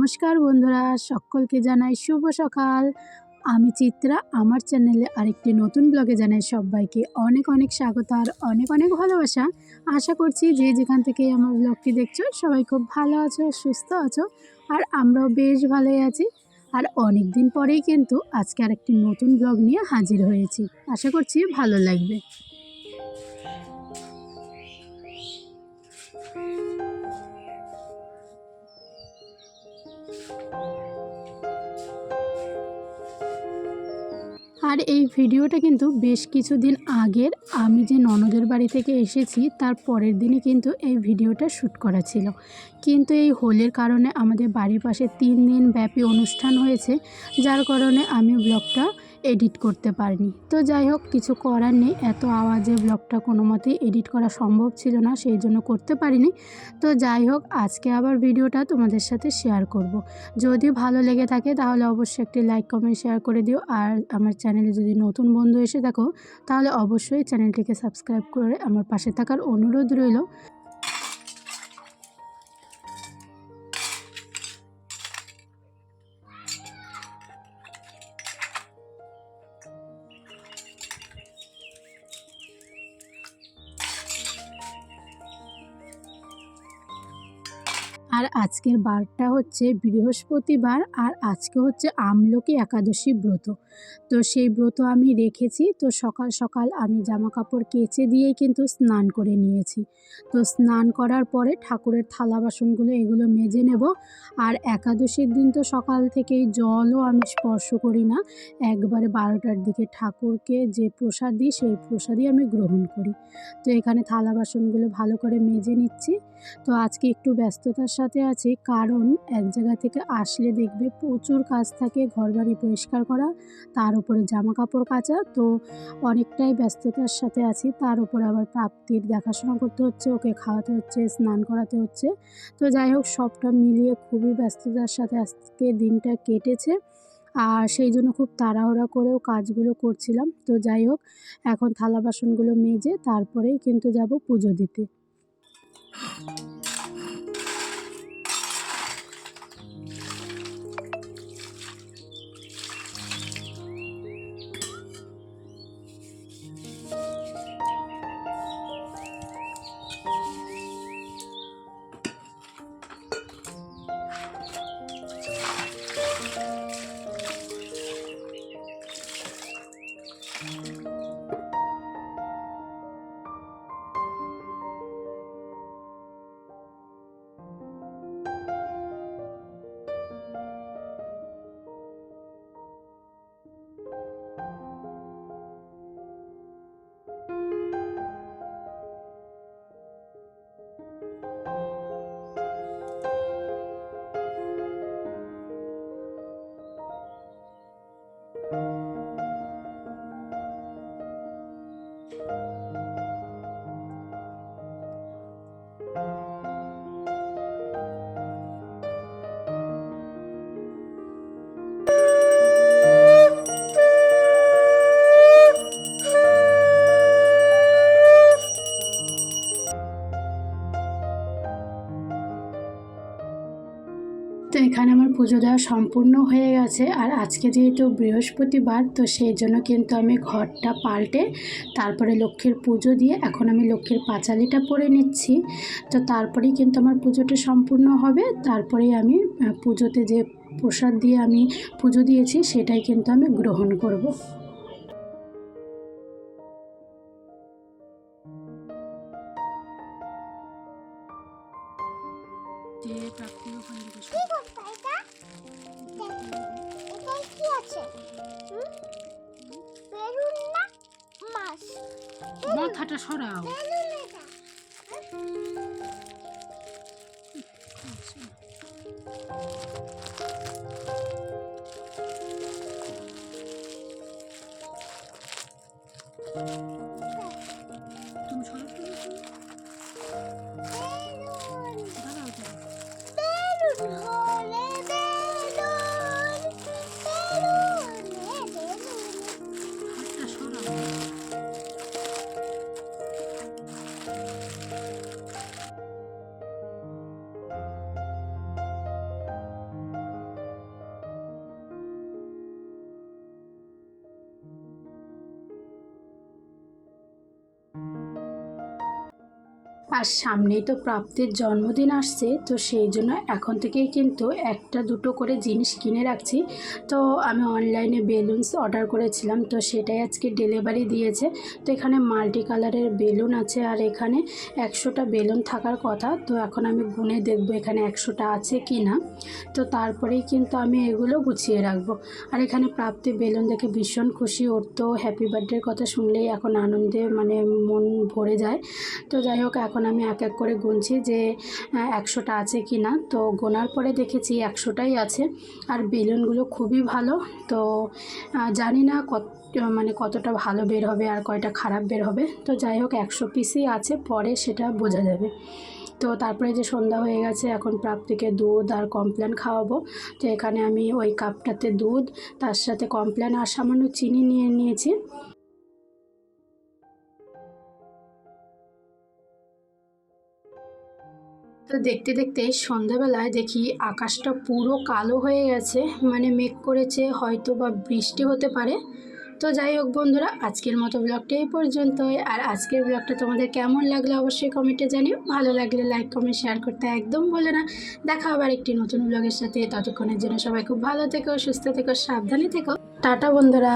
নমস্কার বন্ধুরা, সকলকে জানাই শুভ সকাল। আমি চিত্রা, আমার চ্যানেলে আরেকটি নতুন ব্লগে জানাই সবাইকে অনেক অনেক স্বাগত আর অনেক অনেক ভালোবাসা। আশা করছি যে যেখান থেকে আমার ব্লগটি দেখছ, সবাই খুব ভালো আছো, সুস্থ আছো আর আমরাও বেশ ভালোই আছি। আর অনেক দিন পরেই কিন্তু আজকে আরেকটি নতুন ব্লগ নিয়ে হাজির হয়েছি। আশা করছি ভালো লাগবে। আর এই ভিডিওটা কিন্তু বেশ কিছুদিন আগের। আমি যে ননদের বাড়ি থেকে এসেছি, তার পরের দিনই কিন্তু এই ভিডিওটা শ্যুট করা ছিল। কিন্তু এই হোলের কারণে আমাদের বাড়ির পাশে তিন দিন ব্যাপী অনুষ্ঠান হয়েছে, যার কারণে আমি ব্লগটা এডিট করতে পারিনি। তো যাই হোক, কিছু করার নেই। এত আওয়াজে ব্লগটা কোনো মতেই এডিট করা সম্ভব ছিল না, সেই জন্য করতে পারিনি। তো যাই হোক, আজকে আবার ভিডিওটা তোমাদের সাথে শেয়ার করব। যদি ভালো লেগে থাকে, তাহলে অবশ্যই একটি লাইক, কমেন্ট, শেয়ার করে দিও। আর আমার চ্যানেলে যদি নতুন বন্ধু এসে থাকো, তাহলে অবশ্যই চ্যানেলটিকে সাবস্ক্রাইব করে আমার পাশে থাকার অনুরোধ রইল। আর আজকের বারটা হচ্ছে বৃহস্পতিবার আর আজকে হচ্ছে আমলকি একাদশী ব্রত। তো সেই ব্রত আমি রেখেছি, তো সকাল সকাল আমি জামা কাপড় কেচে দিয়েই কিন্তু স্নান করে নিয়েছি। তো স্নান করার পরে ঠাকুরের থালা বাসনগুলো এগুলো মেজে নেব। আর একাদশীর দিন তো সকাল থেকেই জলও আমি স্পর্শ করি না। একবারে বারোটার দিকে ঠাকুরকে যে প্রসাদ দিই সেই প্রসাদই আমি গ্রহণ করি। তো এখানে থালা বাসনগুলো ভালো করে মেজে নিচ্ছি। তো আজকে একটু ব্যস্ততার সাথে আছি কারণ এক জায়গা থেকে আসলে দেখবে প্রচুর কাজ থাকে, ঘরবাড়ি পরিষ্কার করা, তার উপরে জামা কাপড় কাচা, তো অনেকটাই ব্যস্ততার সাথে আছি। তার উপরে আবার প্রাপ্তির দেখাশোনা করতে হচ্ছে, ওকে খাওয়াতে হচ্ছে, স্নান করাতে হচ্ছে। তো যাই হোক, সবটা মিলিয়ে খুবই ব্যস্ততার সাথে আজকে দিনটা কেটেছে। আর সেই জন্য খুব তাড়াহুড়া করেও কাজগুলো করছিলাম। তো যাই হোক, এখন থালা বাসনগুলো মেজে তারপরেই কিন্তু যাব পুজো দিতে। পুজো দেওয়া সম্পূর্ণ হয়ে গেছে আর আজকে যেহেতু বৃহস্পতিবার, তো সেই জন্য কিন্তু আমি ঘরটা পাল্টে তারপরে লক্ষ্মীর পুজো দিয়ে এখন আমি লক্ষ্মীর পাঁচালিটা পরে নিচ্ছি। তো তারপরেই কিন্তু আমার পুজোটা সম্পূর্ণ হবে। তারপরেই আমি পুজোতে যে প্রসাদ দিয়ে আমি পুজো দিয়েছি, সেটাই কিন্তু আমি গ্রহণ করব। মাথাটা সরাও। বেলুন আর সামনেই তো প্রাপ্তির জন্মদিন আসছে, তো সেই জন্য এখন থেকেই কিন্তু একটা দুটো করে জিনিস কিনে রাখছি। তো আমি অনলাইনে বেলুনস অর্ডার করেছিলাম, তো সেটাই আজকে ডেলিভারি দিয়েছে। তো এখানে মাল্টি কালারের বেলুন আছে আর এখানে একশোটা বেলুন থাকার কথা, তো এখন আমি গুনে দেখব এখানে একশোটা আছে কি না তো তারপরেই কিন্তু আমি এগুলো গুছিয়ে রাখব। আর এখানে প্রাপ্তি বেলুন দেখে ভীষণ খুশি, ওর তো হ্যাপি বার্থডের কথা শুনলেই এখন আনন্দে মানে মন ভরে যায়। তো যাই হোক, এখন আমি এক এক করে গুনছি যে একশোটা আছে কি না তো গোনার পরে দেখেছি একশোটাই আছে। আর বেলুনগুলো খুবই ভালো। তো জানি না কত মানে কতটা ভালো বের হবে আর কয়টা খারাপ বের হবে। তো যাই হোক, একশো পিসই আছে, পরে সেটা বোঝা যাবে। তো তারপরে যে সন্ধ্যা হয়ে গেছে, এখন প্রাপ্তিকে দুধ আর কমপ্লেন খাওয়াবো। তো এখানে আমি ওই কাপটাতে দুধ, তার সাথে কমপ্লেন আর সামান্য চিনি নিয়ে নিয়েছি। তো দেখতে দেখতে সন্ধ্যাবেলায় দেখি আকাশটা পুরো কালো হয়ে গেছে মানে মেঘ করেছে হয়তো বা বৃষ্টি হতে পারে। তো যাই হোক বন্ধুরা, আজকের মতো ব্লগটা এই পর্যন্তই। আর আজকের ব্লগটা তোমাদের কেমন লাগল অবশ্যই কমেন্টে জানিও। ভালো লাগলে লাইক, কমেন্ট, শেয়ার করতে একদম বলে না। দেখা আবার একটি নতুন ব্লগের সাথে। ততক্ষণের জন্য সবাই খুব ভালো থেকো, সুস্থ থেকো, সাবধানে থেকো। টাটা বন্ধুরা।